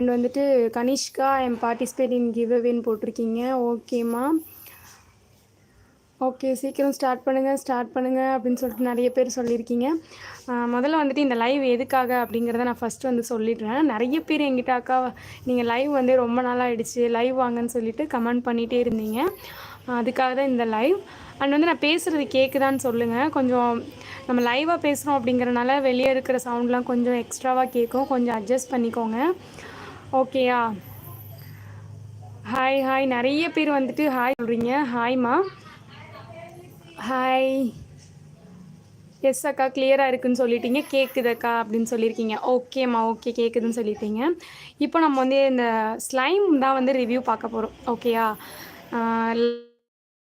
And வந்துட்டு Kanishka I'm participate in give அவேன்னு போட்டிருக்கீங்க. ஓகேம்மா ஓகே சீக்கிரம் ஸ்டார்ட் பண்ணுங்கள் ஸ்டார்ட் பண்ணுங்கள் அப்படின்னு சொல்லிட்டு நிறைய பேர் சொல்லியிருக்கீங்க. முதல்ல வந்துட்டு இந்த லைவ் எதுக்காக? அப்படிங்கிறத நான் ஃபஸ்ட்டு வந்து சொல்லிடுறேன். நிறைய பேர் எங்கிட்ட அக்கா நீங்கள் லைவ் வந்து ரொம்ப நாள் ஆயிடுச்சு. லைவ் வாங்கன்னு சொல்லிட்டு கமெண்ட் பண்ணிகிட்டே இருந்தீங்க. அதுக்காக தான் இந்த லைவ் அண்ட் வந்து நான் பேசுகிறது கேட்குதான்னு சொல்லுங்கள் கொஞ்சம் நம்ம லைவாக பேசுகிறோம் அப்படிங்கிறனால வெளியே இருக்கிற சவுண்ட்லாம் கொஞ்சம் எக்ஸ்ட்ராவாக கேட்கும் கொஞ்சம் அட்ஜஸ்ட் பண்ணிக்கோங்க. ஓகேயா ஹாய் ஹாய் நிறைய பேர் வந்துட்டு ஹாய் சொல்கிறீங்க ஹாய்மா ஹாய் எஸ் அக்கா கிளியராக இருக்குன்னு சொல்லிட்டீங்க. கேட்குதக்கா அப்படின்னு சொல்லியிருக்கீங்க. ஓகேம்மா ஓகே கேட்குதுன்னு சொல்லிட்டீங்க. இப்போ நம்ம வந்து இந்த ஸ்லைம் தான் வந்து ரிவ்யூ பார்க்க போகிறோம் ஓகேயா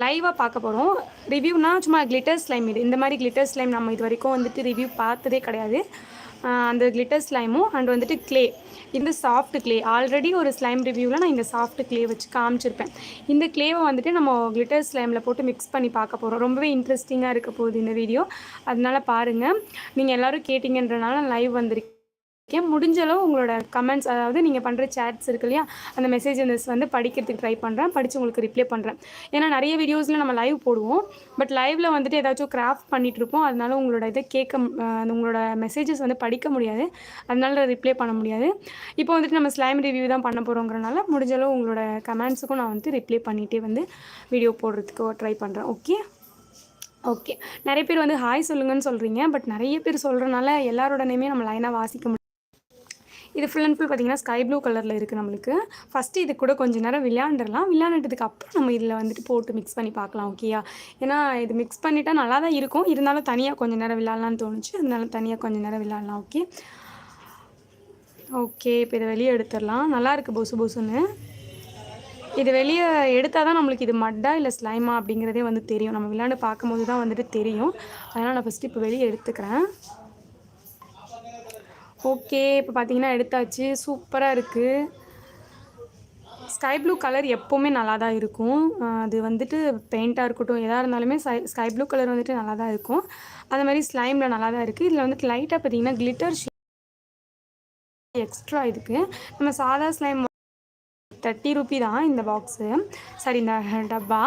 லைவாக பார்க்க போகிறோம் ரிவ்யூனா சும்மா கிளிட்டர் ஸ்லைம் இது. இந்த மாதிரி கிளிட்டர் ஸ்லைம் நம்ம இது வரைக்கும் வந்துட்டு ரிவ்யூ பார்த்ததே கிடையாது. அந்த கிளிட்டர் ஸ்லைமும் அண்ட் வந்துட்டு க்ளே இந்த சாஃப்ட் க்ளே ஆல்ரெடி ஒரு ஸ்லைம் ரிவ்யூவில் நான் இந்த சாஃப்ட் க்ளே வச்சு காமிச்சிருப்பேன். இந்த க்ளேவை வந்துட்டு நம்ம கிளிட்டர் ஸ்லைமில் போட்டு மிக்ஸ் பண்ணி பார்க்க போகிறோம் ரொம்பவே இன்ட்ரெஸ்டிங்காக இருக்க போகுது இந்த வீடியோ அதனால் பாருங்கள் நீங்கள் எல்லோரும் கேட்டிங்கன்றனால லைவ் வந்திருக்கேன் முடிஞ்ச அளவு உங்களோட கமெண்ட்ஸ் அதாவது நீங்கள் பண்ணுற சேட்ஸ் இருக்கு இல்லையா அந்த மெசேஜஸ் வந்து படிக்கிறதுக்கு ட்ரை பண்ணுறேன் படித்து உங்களுக்கு ரிப்ளை பண்ணுறேன் ஏன்னா நிறைய வீடியோஸில் நம்ம லைவ் போடுவோம் பட் லைவில் வந்துட்டு ஏதாச்சும் கிராஃப்ட் பண்ணிட்டு இருப்போம் அதனால உங்களோட இதை கேட்க உங்களோட மெசேஜஸ் வந்து படிக்க முடியாது அதனால ரிப்ளை பண்ண முடியாது. இப்போ வந்துட்டு நம்ம ஸ்லைம் ரிவ்யூ தான் பண்ண போகிறோங்கிறனால முடிஞ்ச அளவு உங்களோட கமெண்ட்ஸுக்கும் நான் வந்து ரிப்ளை பண்ணிகிட்டே வந்து வீடியோ போடுறதுக்கு ட்ரை பண்ணுறேன் ஓகே ஓகே நிறைய பேர் வந்து ஹாய் சொல்லுங்கன்னு சொல்கிறீங்க பட் நிறைய பேர் சொல்கிறனால எல்லாரோட நேமே நம்ம லைனாக வாசிக்க முடியும் இது ஃபுல் அண்ட் ஃபுல் பார்த்தீங்கன்னா ஸ்கை ப்ளூ கலரில் இருக்குது நம்மளுக்கு. ஃபஸ்ட்டு இது கூட கொஞ்சம் நேரம் விளையாண்டுடலாம். விளையாண்டுட்டதுக்கு அப்புறம் நம்ம இதில் வந்துட்டு போட்டு மிக்ஸ் பண்ணி பார்க்கலாம் ஓகேயா ஏன்னா இது மிக்ஸ் பண்ணிட்டா நல்லா தான் இருக்கும். இருந்தாலும் தனியாக கொஞ்சம் நேரம் விளையாடலான்னு தோணுச்சு. அதனால தனியாக கொஞ்ச நேரம் விளையாடலாம் ஓகே ஓகே இப்போ இதை வெளியே எடுத்துடலாம். நல்லாயிருக்கு பொசு பொசுன்னு. இது வெளியே எடுத்தால் தான் நம்மளுக்கு இது மட்டா இல்லை ஸ்லைமா அப்படிங்கிறதே வந்து தெரியும். நம்ம விளையாண்டு பார்க்கும்போது தான் வந்துட்டு தெரியும். அதனால் நான் ஃபஸ்ட்டு இப்போ வெளியே எடுத்துக்கிறேன். ஓகே இப்போ பார்த்தீங்கன்னா எடுத்தாச்சு. சூப்பராக இருக்குது ஸ்கை ப்ளூ கலர் எப்போவுமே நல்லா தான் இருக்கும் அது வந்துட்டு பெயிண்ட்டாக இருக்கட்டும் எதாக இருந்தாலுமே ஸ்கை ஸ்கை ப்ளூ கலர் வந்துட்டு நல்லா தான் இருக்கும். அது மாதிரி ஸ்லைமில் நல்லா தான் இருக்குது இதில் வந்துட்டு லைட்டாக பார்த்தீங்கன்னா கிளிட்டர் எக்ஸ்ட்ரா இதுக்கு. நம்ம சாதா ஸ்லைம் தேர்ட்டி ருபி தான் இந்த பாக்ஸு. சாரி இந்த டப்பா.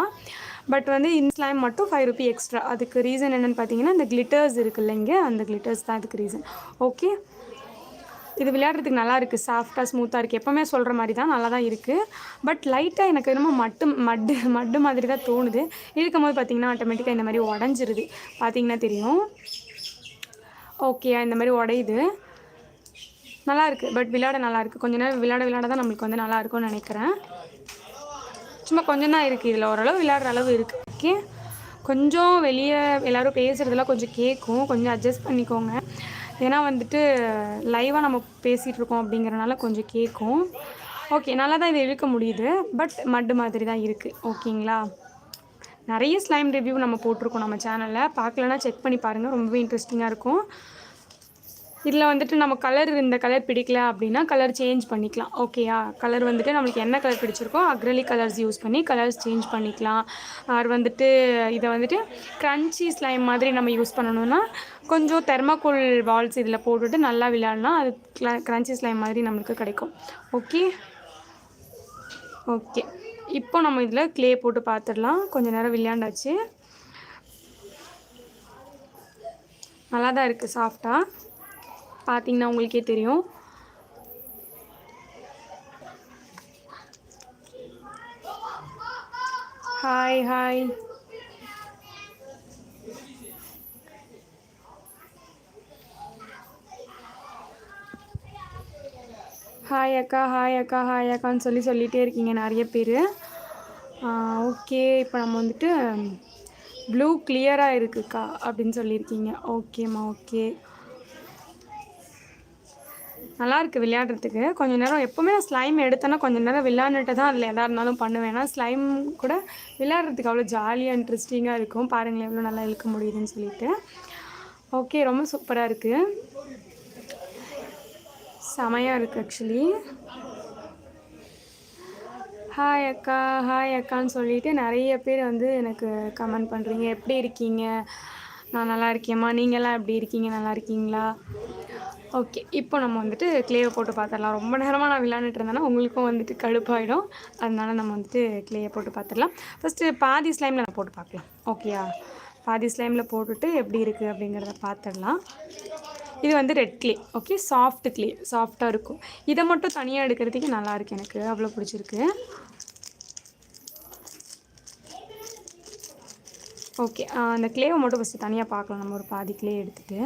பட் வந்து இந்த ஸ்லைம் மட்டும் ஃபைவ் ருபி எக்ஸ்ட்ரா. அதுக்கு ரீசன் என்னென்னு பார்த்தீங்கன்னா இந்த கிளிட்டர்ஸ் இருக்கு இல்லைங்க அந்த கிளிட்டர்ஸ் தான் அதுக்கு ரீசன். ஓகே. இது விளையாடுறதுக்கு நல்லா இருக்குது சாஃப்டாக ஸ்மூத்தாக இருக்குது எப்போவுமே சொல்கிற மாதிரி தான் நல்லா தான் இருக்குது பட் லைட்டாக எனக்கு என்னமோ மட்டு மட்டு மட்டு மாதிரி தான் தோணுது. இருக்கும் போது பார்த்திங்கன்னா ஆட்டோமேட்டிக்காக இந்த மாதிரி உடஞ்சிருது. பார்த்தீங்கன்னா தெரியும். ஓகே இந்த மாதிரி உடையுது. நல்லா இருக்குது பட் விளையாட நல்லா இருக்குது கொஞ்ச நேரம் விளையாட விளையாட தான் நம்மளுக்கு வந்து நல்லா இருக்கும்னு நினைக்கிறேன். சும்மா கொஞ்சம் தான் இருக்குது இதில் ஓரளவு விளையாடுற அளவு இருக்குது ஓகே கொஞ்சம் வெளியே எல்லோரும் பேசுகிறதுலாம் கொஞ்சம் கேட்கும் கொஞ்சம் அட்ஜஸ்ட் பண்ணிக்கோங்க. ஏன்னா வந்துட்டு லைவாக நம்ம பேசிகிட்டு இருக்கோம் அப்படிங்கிறனால கொஞ்சம் கேட்கும். ஓகே நல்லா தான் இதை இழுக்க முடியுது. பட் மட்டு மாதிரி தான் இருக்குது ஓகேங்களா நிறைய ஸ்லைம் ரிவ்யூ நம்ம போட்டிருக்கோம் நம்ம சேனலில் பார்க்கலன்னா செக் பண்ணி பாருங்கள் ரொம்பவே இன்ட்ரெஸ்டிங்காக இருக்கும். இதில் வந்துட்டு நம்ம கலர் இந்த கலர் பிடிக்கல அப்படின்னா கலர் சேஞ்ச் பண்ணிக்கலாம். ஓகேயா கலர் வந்துட்டு நம்மளுக்கு என்ன கலர் பிடிச்சிருக்கோ அக்ரலி கலர்ஸ் யூஸ் பண்ணி கலர்ஸ் சேஞ்ச் பண்ணிக்கலாம். ஆர் வந்துட்டு இதை வந்துட்டு க்ரன்ச்சி ஸ்லைம் மாதிரி நம்ம யூஸ் பண்ணணும்னா கொஞ்சம் தெர்மாக்கோல் பால்ஸ் இதில் போட்டுட்டு நல்லா விளையாடலாம் அது க்ரன்ச்சி ஸ்லைம் மாதிரி நம்மளுக்கு கிடைக்கும். ஓகே ஓகே இப்போ நம்ம இதில் க்ளே போட்டு பார்த்துடலாம் கொஞ்சம் நேரம் விளையாண்டாச்சு. நல்லா தான் இருக்குது சாஃப்டாக பார்த்தீங்கன்னா உங்களுக்கே தெரியும். ஹாய் ஹாய் ஹாய் அக்கா. ஹாய் அக்கா. ஹாய் அக்கான்னு சொல்லி சொல்லிகிட்டே இருக்கீங்க நிறைய பேர். ஓகே இப்போ நம்ம வந்துட்டு ப்ளூ கிளியராக இருக்குக்கா அப்படின்னு சொல்லியிருக்கீங்க. ஓகேம்மா ஓகே நல்லாயிருக்கு விளையாடுறதுக்கு. கொஞ்சம் நேரம் எப்போவுமே நான் ஸ்லைம் எடுத்தேன்னா கொஞ்ச நேரம் விளையாண்டுட்டு தான் அதில் எதாக இருந்தாலும் பண்ணுவேன். ஸ்லைம் கூட விளையாடுறதுக்கு அவ்வளோ ஜாலியாக இன்ட்ரெஸ்டிங்காக இருக்கும். பாருங்களேன் எவ்வளோ நல்லா இழுக்க முடியுதுன்னு சொல்லிட்டு. ஓகே ரொம்ப சூப்பராக இருக்குது செமையாக இருக்குது ஆக்சுவலி ஹாய் அக்கா ஹாய் அக்கான்னு சொல்லிட்டு நிறைய பேர் வந்து எனக்கு கமெண்ட் பண்ணுறீங்க எப்படி இருக்கீங்க? நான் நல்லா இருக்கேம்மா. நீங்களாம் எப்படி இருக்கீங்க? நல்லா இருக்கீங்களா? ஓகே இப்போ நம்ம வந்துட்டு க்ளேவை போட்டு பார்த்துடலாம். ரொம்ப நேரமாக நான் விளாண்டுட்டு இருந்தேன்னா உங்களுக்கும் வந்துட்டு கடுப்பாயிடும். அதனால நம்ம வந்துட்டு க்ளேயை போட்டு பார்த்துடலாம். ஃபஸ்ட்டு பாதி ஸ்லைமில் நான் போட்டு பார்க்கலாம். ஓகேயா பாதி ஸ்லைமில் போட்டுட்டு எப்படி இருக்குது அப்படிங்கிறத பார்த்துடலாம். இது வந்து red clay okay soft clay சாஃப்டாக இருக்கும். இதை மட்டும் தனியாக எடுக்கிறதுக்கு நல்லாயிருக்கு எனக்கு. அவ்வளோ பிடிச்சிருக்கு. ஓகே அந்த க்ளேவை மட்டும் ஃபஸ்ட்டு தனியாக பார்க்கலாம். நம்ம ஒரு பாதி க்ளே எடுத்துகிட்டு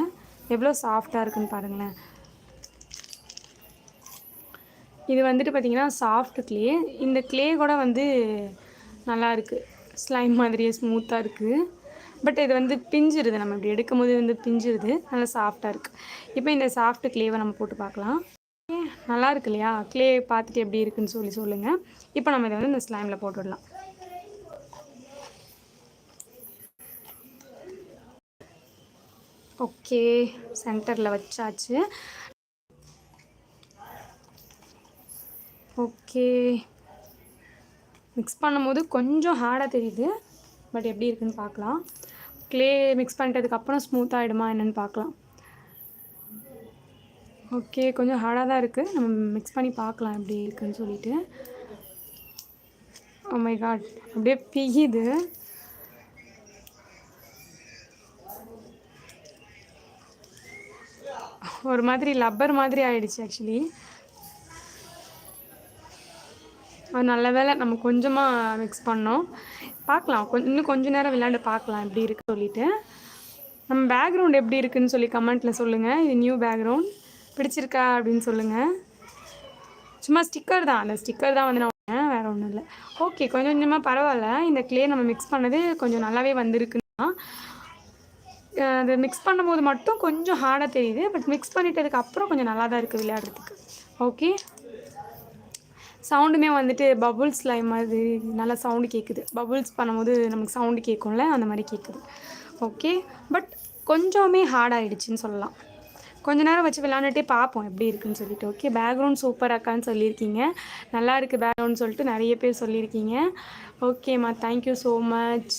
எவ்வளோ சாஃப்டாக இருக்குன்னு பாருங்களேன். இது வந்துட்டு பார்த்திங்கன்னா சாஃப்ட் க்ளே இந்த க்ளே கூட வந்து நல்லா இருக்குது ஸ்லைம் மாதிரியே ஸ்மூத்தாக இருக்குது பட் இது வந்து பிஞ்சிருது. நம்ம இப்படி எடுக்கும் போது வந்து பிஞ்சிருது. நல்லா சாஃப்டாக இருக்குது இப்போ இந்த சாஃப்ட் க்ளேவை நம்ம போட்டு பார்க்கலாம். நல்லா இருக்கு இல்லையா? க்ளே பார்த்துட்டு எப்படி இருக்குன்னு சொல்லி சொல்லுங்கள் இப்போ நம்ம இதை வந்து இந்த ஸ்லைமில் போட்டுடலாம். ஓகே சென்டரில் வச்சாச்சு. ஓகே. மிக்ஸ் பண்ணும்போது கொஞ்சம் ஹார்டாக தெரியுது. பட் எப்படி இருக்குன்னு பார்க்கலாம். க்ளே மிக்ஸ் பண்ணிட்டதுக்கப்புறம் ஸ்மூத்தாக ஸ்மூத் ஆகிடுமா என்னென்னு பார்க்கலாம். ஓகே கொஞ்சம் ஹார்டாக தான் இருக்குது நம்ம மிக்ஸ் பண்ணி பார்க்கலாம் எப்படி இருக்குன்னு சொல்லிட்டு. Oh my அப்படியே பியுது ஒரு மாதிரி லப்பர் மாதிரி ஆயிடுச்சு ஆக்சுவலி அது நல்ல வேளை நம்ம கொஞ்சமாக மிக்ஸ் பண்ணோம். பார்க்கலாம். கொஞ்சம் இன்னும் கொஞ்ச நேரம் விளையாண்டு பார்க்கலாம் எப்படி இருக்கு சொல்லிட்டு. நம்ம பேக்ரவுண்ட் எப்படி இருக்குன்னு சொல்லி கமெண்ட்டில் சொல்லுங்கள் இது நியூ பேக்ரவுண்ட் பிடிச்சிருக்கா அப்படின்னு சொல்லுங்கள் சும்மா ஸ்டிக்கர் தான். அந்த ஸ்டிக்கர் தான் வந்து நான் வேறு ஒன்றும் இல்லை. ஓகே கொஞ்சம் கொஞ்சமாக பரவாயில்ல. இந்த க்ளே நம்ம மிக்ஸ் பண்ணது கொஞ்சம் நல்லாவே வந்திருக்குன்னா அது மிக்ஸ் பண்ணும்போது மட்டும் கொஞ்சம் ஹார்டாக தெரியுது. பட் மிக்ஸ் பண்ணிட்டதுக்கு அப்புறம் கொஞ்சம் நல்லா தான் இருக்குது விளையாடுறதுக்கு. ஓகே சவுண்டுமே வந்துட்டு பபுள்ஸ் லைம் மாதிரி நல்லா சவுண்டு கேட்குது பபுள்ஸ் பண்ணும்போது நமக்கு சவுண்டு கேட்கும்ல அந்த மாதிரி கேட்குது ஓகே பட் கொஞ்சமே ஹார்டாகிடுச்சின்னு சொல்லலாம். கொஞ்ச நேரம் வச்சு விளாண்டுட்டே பார்ப்போம் எப்படி இருக்குன்னு சொல்லிட்டு. ஓகே பேக்ரவுண்ட் சூப்பராக இருக்கான்னு சொல்லியிருக்கீங்க. நல்லா இருக்குது பேக்ரவுண்ட் சொல்லிட்டு நிறைய பேர் சொல்லியிருக்கீங்க. ஓகேம்மா thank you so much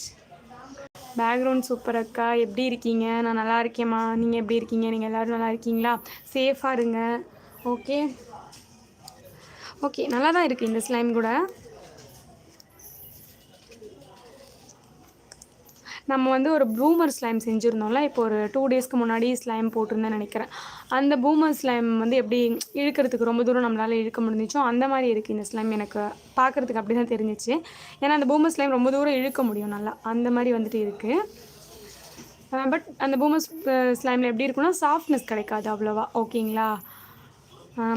background super அக்கா. எப்படி இருக்கீங்க? நான் நல்லா இருக்கேம்மா. நீங்கள் எப்படி இருக்கீங்க? நீங்கள் எல்லோரும் நல்லா இருக்கீங்களா? சேஃபாக இருங்க. ஓகே ஓகே நல்லா தான் இருக்குது இந்த ஸ்லைம் கூட. நம்ம வந்து ஒரு ப்ளூமர் ஸ்லைம் செஞ்சுருந்தோம்ல. இப்போ ஒரு டூ டேஸ்க்கு முன்னாடி ஸ்லைம் போட்டிருந்தேன் நினைக்கிறேன். அந்த பூமர் ஸ்லைம் வந்து எப்படி இழுக்கிறதுக்கு ரொம்ப தூரம் நம்மளால் இழுக்க முடிஞ்சிச்சோ அந்த மாதிரி இருக்குது இந்த ஸ்லைம் எனக்கு பார்க்குறதுக்கு அப்படி தான் தெரிஞ்சிச்சு. ஏன்னா அந்த பூமர் ஸ்லைம் ரொம்ப தூரம் இழுக்க முடியும் நல்லா. அந்த மாதிரி வந்துட்டு இருக்குது பட் அந்த பூமர் ஸ்லைமில் எப்படி இருக்குன்னா சாஃப்ட்னஸ் கிடைக்காது அவ்வளோவா. ஓகேங்களா?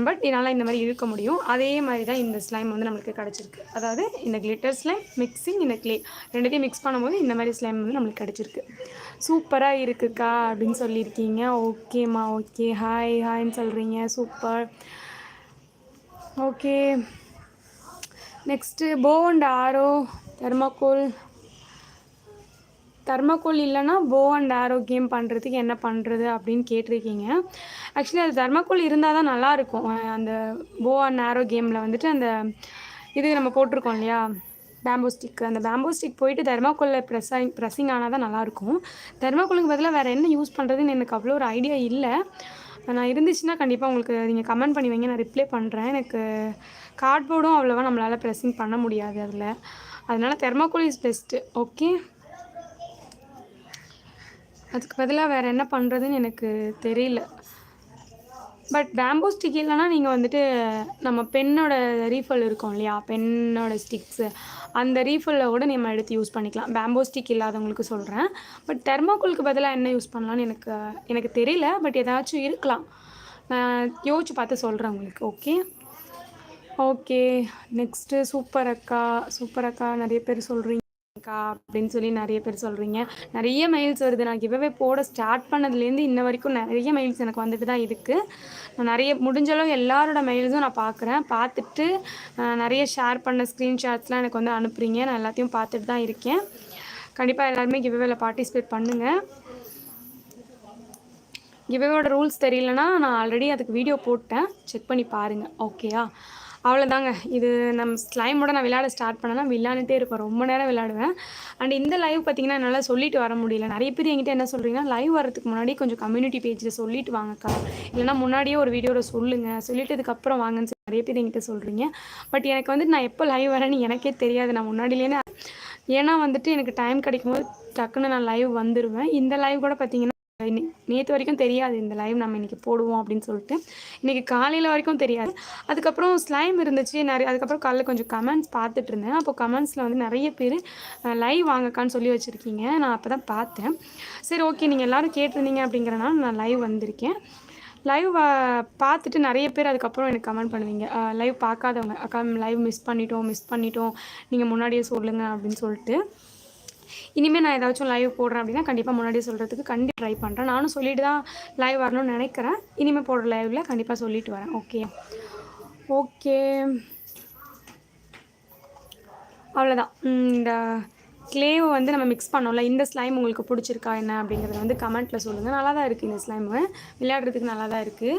பட் என்னால் இந்த மாதிரி இழுக்க முடியும். அதே மாதிரி தான் இந்த ஸ்லைம் வந்து நம்மளுக்கு கிடச்சிருக்கு. அதாவது இந்த கிளிட்டர் ஸ்லைம் மிக்சிங் இந்த க்ளே ரெண்டுத்தையும் மிக்ஸ் பண்ணும்போது இந்த மாதிரி ஸ்லைம் வந்து நம்மளுக்கு கிடச்சிருக்கு. சூப்பராக இருக்குக்கா அப்படின்னு சொல்லியிருக்கீங்க. ஓகேம்மா ஓகே ஹாய் ஹாய்ன்னு சொல்கிறீங்க super okay next bow and arrow thermocol thermocol இல்லைன்னா போ அண்ட் ஆரோ கேம் பண்ணுறதுக்கு என்ன பண்ணுறது அப்படின்னு கேட்டிருக்கீங்க. ஆக்சுவலி அது தர்மாக்கோல் இருந்தால் தான் நல்லாயிருக்கும் அந்த போ அண்ட் ஆரோ கேமில் வந்துட்டு அந்த இது நம்ம போட்டிருக்கோம் இல்லையா? பேம்போ ஸ்டிக் அந்த பேம்போ ஸ்டிக் போயிட்டு தர்மாக்கோலில் ப்ரெஸ்ஸிங் ப்ரெஸ்ஸிங் ஆனால் தான் நல்லாயிருக்கும் தர்மாக்கோலுக்கு பதிலாக வேறு என்ன யூஸ் பண்ணுறதுன்னு எனக்கு அவ்வளோ ஒரு ஐடியா இல்லை. நான் இருந்துச்சுன்னா கண்டிப்பாக உங்களுக்கு நீங்கள் கமெண்ட் பண்ணி வைங்க. நான் ரிப்ளை பண்ணுறேன் எனக்கு கார்ட்போர்டும் அவ்வளோவா நம்மளால் ப்ரெஸ்ஸிங் பண்ண முடியாது அதில். அதனால் தெர்மாக்கோல் இஸ் பெஸ்ட்டு ஓகே அதுக்கு பதிலாக வேறு என்ன பண்ணுறதுன்னு எனக்கு தெரியல. பட் பேம்போ ஸ்டிக் இல்லைன்னா நீங்கள் வந்துட்டு நம்ம பெண்ணோட ரீஃபில் இருக்கும் இல்லையா? பெண்ணோட ஸ்டிக்ஸு அந்த ரீஃபில்ல கூட நம்ம எடுத்து யூஸ் பண்ணிக்கலாம். பேம்போ ஸ்டிக் இல்லாதவங்களுக்கு சொல்கிறேன் பட் தெர்மாக்கோலுக்கு பதிலாக என்ன யூஸ் பண்ணலான்னு எனக்கு எனக்கு தெரியல. பட் ஏதாச்சும் இருக்கலாம். நான் யோசிச்சு பார்த்து சொல்கிறேன் உங்களுக்கு ஓகே ஓகே நெக்ஸ்ட்டு சூப்பர் அக்கா. சூப்பர் அக்கா நிறைய பேர் சொல்கிறீங்க அக்கா அப்படின்னு சொல்லி நிறைய பேர் சொல்கிறீங்க நிறைய மெயில்ஸ் வருது. நான் கிவவே போட ஸ்டார்ட் பண்ணதுலேருந்து இன்ன வரைக்கும் நிறைய மெயில்ஸ் எனக்கு வந்துட்டு தான் இருக்குது நான் நிறைய முடிஞ்ச அளவு எல்லாரோட மெயில்ஸும் நான் பார்க்குறேன். பார்த்துட்டு நிறைய ஷேர் பண்ண ஸ்க்ரீன்ஷாட்ஸ்லாம் எனக்கு வந்து அனுப்புகிறீங்க நான் எல்லாத்தையும் பார்த்துட்டு தான் இருக்கேன். கண்டிப்பாக எல்லாருமே கிவ்அவேல பார்ட்டிசிபேட் பண்ணுங்கள் கிவ்அவேயோட ரூல்ஸ் தெரியலனா நான் ஆல்ரெடி அதுக்கு வீடியோ போட்டேன். செக் பண்ணி பாருங்கள் ஓகேயா அவ்வளோதாங்க இது நம்ம ஸ்லைமோட நான் விளையாட ஸ்டார்ட் பண்ணேன்னா விளையாண்டுட்டே இருப்பேன். ரொம்ப நேரம் விளையாடுவேன். அண்ட் இந்த லைவ் பார்த்தீங்கன்னா என்னால் சொல்லிட்டு வர முடியல. நிறைய பேர் என்கிட்ட என்ன சொல்கிறீங்கன்னா லைவ் வரதுக்கு முன்னாடி கொஞ்சம் கம்யூனிட்டி பேஜில் சொல்லிட்டு வாங்கக்கா. இல்லைனா முன்னாடியே ஒரு வீடியோவில் சொல்லுங்கள் சொல்லிட்டதுக்கப்புறம் வாங்கன்னு சொல்லி நிறைய பேர் என்கிட்ட சொல்கிறீங்க பட் எனக்கு வந்துட்டு நான் எப்போ லைவ் வரேன்னு எனக்கே தெரியாது. நான் முன்னாடிலேயே ஏன்னா வந்துட்டு எனக்கு டைம் கிடைக்கும்போது டக்குன்னு நான் லைவ் வந்துடுவேன் இந்த லைவ் கூட பார்த்தீங்கன்னா நேற்று வரைக்கும் தெரியாது இந்த லைவ் நம்ம இன்றைக்கி போடுவோம் அப்படின்னு சொல்லிட்டு. இன்றைக்கி காலையில் வரைக்கும் தெரியாது. அதுக்கப்புறம் ஸ்லைம் இருந்துச்சு. நிறைய அதுக்கப்புறம் காலையில் கொஞ்சம் கமெண்ட்ஸ் பார்த்துட்டு இருந்தேன். அப்போ கமெண்ட்ஸில் வந்து நிறைய பேர் லைவ் வாங்கக்கான்னு சொல்லி வச்சுருக்கீங்க. நான் அப்போ தான் பார்த்தேன். சரி ஓகே நீங்கள் எல்லோரும் கேட்டிருந்தீங்க அப்படிங்கிறனால நான் லைவ் வந்திருக்கேன். லைவ் பார்த்துட்டு நிறைய பேர் அதுக்கப்புறம் எனக்கு கமெண்ட் பண்ணுவீங்க. லைவ் பார்க்காதவங்க. அக்கா லைவ் மிஸ் பண்ணிட்டோம் மிஸ் பண்ணிட்டோம். நீங்கள் முன்னாடியே சொல்லுங்கள் அப்படின்னு சொல்லிட்டு. இனிமேல் நான் ஏதாச்சும் லைவ் போடுறேன் அப்படின்னா கண்டிப்பாக முன்னாடி சொல்கிறதுக்கு கண்டிப்பாக ட்ரை பண்ணுறேன் நானும் சொல்லிட்டு தான் லைவ் வரணும்னு நினைக்கிறேன். இனிமேல் போடுற லைவில் கண்டிப்பாக சொல்லிட்டு வரேன். ஓகே ஓகே அவ்வளோதான் இந்த க்ளேவை வந்து நம்ம மிக்ஸ் பண்ணோம்ல இந்த ஸ்லைம் உங்களுக்கு பிடிச்சிருக்கா என்ன அப்படிங்கிறத வந்து கமெண்ட்டில் சொல்லுங்கள் நல்லா தான் இருக்குது இந்த ஸ்லைமு விளையாடுறதுக்கு நல்லா தான் இருக்குது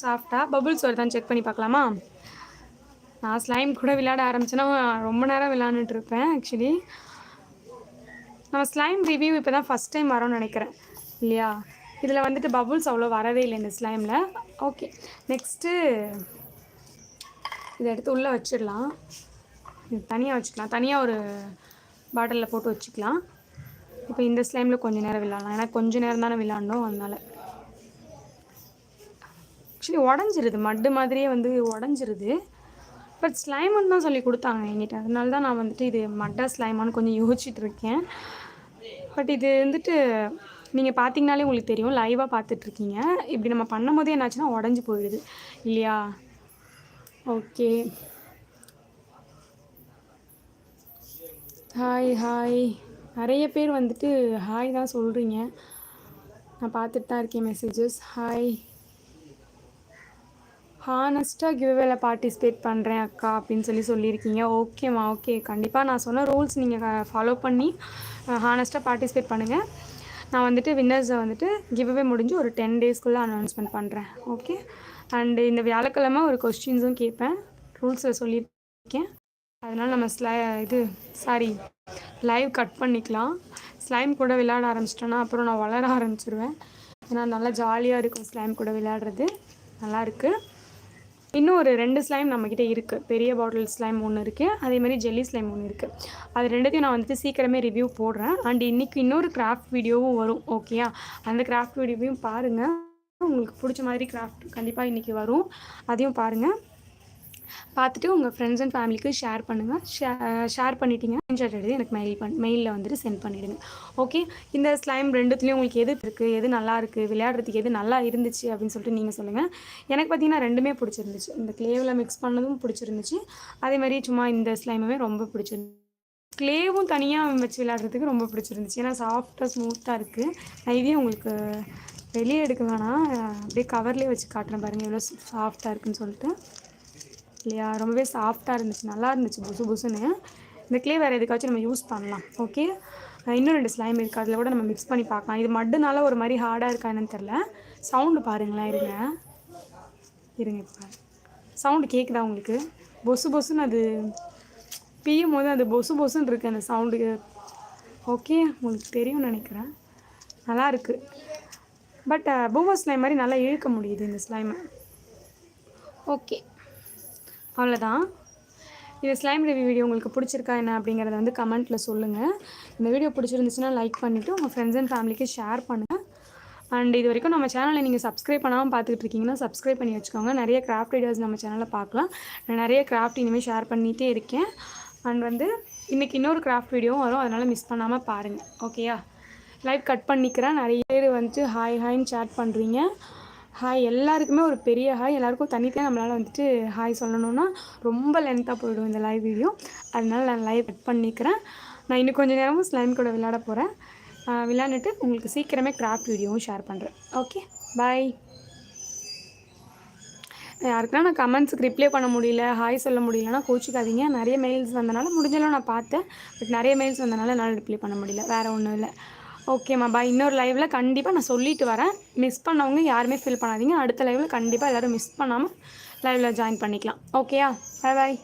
சாஃப்டாக பபுள்ஸ் வருதான் செக் பண்ணி பார்க்கலாமா? நான் ஸ்லைம் கூட விளையாட ஆரம்பிச்சேன்னா ரொம்ப நேரம் விளையாண்டுட்டு ஆக்சுவலி நம்ம ஸ்லைம் ரிவ்யூ இப்போ தான் ஃபஸ்ட் டைம் வரோம்னு நினைக்கிறேன். இல்லையா? இதில் வந்துட்டு பபுள்ஸ் அவ்வளோ வரவே இல்லை இந்த ஸ்லைமில் ஓகே நெக்ஸ்ட்டு இதை எடுத்து உள்ளே வச்சிடலாம். இது தனியாக வச்சுக்கலாம். தனியாக ஒரு பாட்டிலில் போட்டு வச்சுக்கலாம். இப்போ இந்த ஸ்லைமில் கொஞ்சம் நேரம் விளாடலாம் ஏன்னா கொஞ்சம் நேரம் தானே விளாண்டோம் அதனால். ஆக்சுவலி உடஞ்சிருது. மட்டு மாதிரியே வந்து உடஞ்சிருது. பட் ஸ்லைமுன்னு தான் சொல்லி கொடுத்தாங்க என்கிட்ட. அதனால தான் நான் வந்துட்டு இது மட்டா ஸ்லைமான்னு கொஞ்சம் யோசிச்சுட்டு இருக்கேன். பட் இது வந்துட்டு நீங்கள் பார்த்தீங்கனாலே உங்களுக்கு தெரியும் லைவாக பார்த்துட்ருக்கீங்க இப்படி நம்ம பண்ணும் போதே என்னாச்சுன்னா உடஞ்சி போயிடுது. இல்லையா? ஓகே ஹாய் ஹாய் நிறைய பேர் வந்துட்டு ஹாய் தான் சொல்கிறீங்க நான் பார்த்துட்டு தான் இருக்கேன் மெசேஜஸ் ஹாய் ஹானஸ்ட்டாக கிவ்வேல பார்ட்டிசிபேட் பண்ணுறேன் அக்கா அப்படின்னு சொல்லி சொல்லியிருக்கீங்க. ஓகேம்மா ஓகே கண்டிப்பாக நான் சொன்ன ரூல்ஸ் நீங்கள் ஃபாலோ பண்ணி ஹானஸ்ட்டாக பார்ட்டிசிபேட் பண்ணுங்கள் நான் வந்துட்டு வின்னர்ஸை வந்துட்டு கிவ்வே முடிஞ்சு ஒரு டென் டேஸ்க்குள்ளே அனௌன்ஸ்மெண்ட் பண்ணுறேன் ஓகே அண்டு இந்த வியாழக்கிழமை ஒரு கொஸ்டின்ஸும் கேட்பேன். ரூல்ஸில் சொல்லியிருக்கேன். அதனால் நம்ம ஸ்லை இது சாரி லைவ் கட் பண்ணிக்கலாம். ஸ்லைம் கூட விளையாட ஆரம்பிச்சிட்டோன்னா அப்புறம் நான் வளர ஆரம்பிச்சிருவேன். ஏன்னா நல்லா ஜாலியாக இருக்கும் ஸ்லைம் கூட விளையாடுறது. நல்லாயிருக்கு இன்னும் ஒரு ரெண்டு ஸ்லைம் நம்மக்கிட்ட இருக்குது பெரிய பாட்டில் ஸ்லைம் ஒன்று இருக்குது அதே மாதிரி ஜெல்லி ஸ்லைம் ஒன்று இருக்குது அது ரெண்டுத்தையும் நான் வந்துட்டு சீக்கிரமே ரிவ்யூ போடுறேன். அண்ட் இன்றைக்கி இன்னொரு கிராஃப்ட் வீடியோவும் வரும் ஓகேயா அந்த கிராஃப்ட் வீடியோவையும் பாருங்கள் உங்களுக்கு பிடிச்ச மாதிரி கிராஃப்ட் கண்டிப்பாக இன்றைக்கி வரும். அதையும் பாருங்கள் பார்த்துட்டு உங்கள் ஃப்ரெண்ட்ஸ் அண்ட் ஃபேமிலிக்கு ஷேர் பண்ணுங்கள் ஷே ஷேர் பண்ணிட்டீங்க ஸ்க்ரீன்ஷாட் எடுத்து எனக்கு மெயில் பண் மெயிலில் வந்துட்டு சென்ட் பண்ணிவிடுங்க ஓகே இந்த ஸ்லைம் ரெண்டுத்துலேயும் உங்களுக்கு எது இருக்குது எது நல்லா இருக்குது விளையாடுறதுக்கு எது நல்லா இருந்துச்சு அப்படின்னு சொல்லிட்டு நீங்கள் சொல்லுங்கள் எனக்கு பார்த்தீங்கன்னா ரெண்டுமே பிடிச்சிருந்துச்சு. இந்த கிளேவில் மிக்ஸ் பண்ணதும் பிடிச்சிருந்துச்சு. அதே மாதிரி சும்மா இந்த ஸ்லைமுமே ரொம்ப பிடிச்சிருந்துச்சு க்ளேவும் தனியாக வச்சு விளையாடுறதுக்கு ரொம்ப பிடிச்சிருந்துச்சு. ஏன்னா சாஃப்டாக ஸ்மூத்தாக இருக்குது நான் இதே உங்களுக்கு வெளியே எடுக்க வேணாம். அப்படியே கவர்லேயே வச்சு காட்டுறேன் பாருங்கள் எவ்வளோ சாஃப்டாக இருக்குன்னு சொல்லிட்டு. இல்லையா? ரொம்பவே சாஃப்டாக இருந்துச்சு. நல்லா இருந்துச்சு புசு புசுன்னு. இந்த க்ளே வேறு எதுக்காச்சும் நம்ம யூஸ் பண்ணலாம். ஓகே இன்னும் ரெண்டு ஸ்லைம் இருக்குது அதில் கூட நம்ம மிக்ஸ் பண்ணி பார்க்கலாம். இது மட்டுனால ஒரு மாதிரி ஹார்டாக இருக்கா என்னன்னு தெரில சவுண்டு பாருங்களேன் இருங்க. இருங்க இப்போ. சவுண்டு கேட்குதா உங்களுக்கு? பொசு பொசுன்னு அது பியும் போது அது பொசு பொசுன்னு இருக்குது அந்த சவுண்டு ஓகே உங்களுக்கு தெரியும்னு நினைக்கிறேன். நல்லா இருக்குது பட் பூவா ஸ்லைம் மாதிரி நல்லா இழுக்க முடியுது இந்த ஸ்லைமை ஓகே அவ்வளோதான். இது ஸ்லைம் ரிவ்யூ வீடியோ உங்களுக்கு பிடிச்சிருக்கா என்ன அப்படிங்கிறத வந்து கமெண்ட்டில் சொல்லுங்கள் இந்த வீடியோ பிடிச்சிருந்துச்சுன்னா லைக் பண்ணிவிட்டு உங்கள் ஃப்ரெண்ட்ஸ் அண்ட் ஃபேமிலிக்கு ஷேர் பண்ணுங்கள் அண்ட் இது வரைக்கும் நம்ம சேனலை நீங்கள் சப்ஸ்கிரைப் பண்ணாமல் பார்த்துட்டு இருக்கீங்கன்னா சப்ஸ்கிரைப் பண்ணி வச்சுக்கோங்க. நிறைய கிராஃப்ட் வீடியோஸ் நம்ம சேனலில் பார்க்கலாம். நான் நிறைய கிராஃப்ட் இனிமேல் ஷேர் பண்ணிகிட்டே இருக்கேன். அண்ட் வந்து இன்றைக்கி இன்னொரு கிராஃப்ட் வீடியோவும் வரும். அதனால் மிஸ் பண்ணாமல் பாருங்கள் ஓகேயா லைவ் கட் பண்ணிக்கிறேன். நிறைய பேர் வந்துட்டு ஹாய் ஹாய்ன்னு சேட் பண்ணுறீங்க ஹாய் எல்லாருக்குமே ஒரு பெரிய ஹாய் எல்லாருக்கும் தனித்தனியாக நம்மளால் வந்துட்டு ஹாய் சொல்லணுன்னா ரொம்ப லென்த்தாக போயிடும் இந்த லைவ் வீடியோ அதனால் நான் லைவ் கட் பண்ணிக்கிறேன். நான் இன்னும் கொஞ்சம் நேரமும் ஸ்லைம் கூட விளையாட போகிறேன் விளையாண்டுட்டு உங்களுக்கு சீக்கிரமே கிராஃப்ட் வீடியோவும் ஷேர் பண்ணுறேன் ஓகே பாய் யாருக்குனா நான் கமெண்ட்ஸுக்கு ரிப்ளை பண்ண முடியல ஹாய் சொல்ல முடியலன்னா கோச்சிக்காதீங்க. நிறைய மெயில்ஸ் வந்தனால முடிஞ்சளவு நான் பார்த்தேன். பட் நிறைய மெயில்ஸ் வந்தனால என்னால் ரிப்ளை பண்ண முடியல. வேறு ஒன்றும் இல்லை. ஓகேம்மா பாய் இன்னொரு லைவில் கண்டிப்பாக நான் சொல்லிட்டு வரேன். மிஸ் பண்ணவங்க யாருமே ஃபீல் பண்ணாதீங்க. அடுத்த லைவில் கண்டிப்பாக எல்லோரும் மிஸ் பண்ணாமல் லைவில் ஜாயின் பண்ணிக்கலாம். ஓகேயா பை பாய்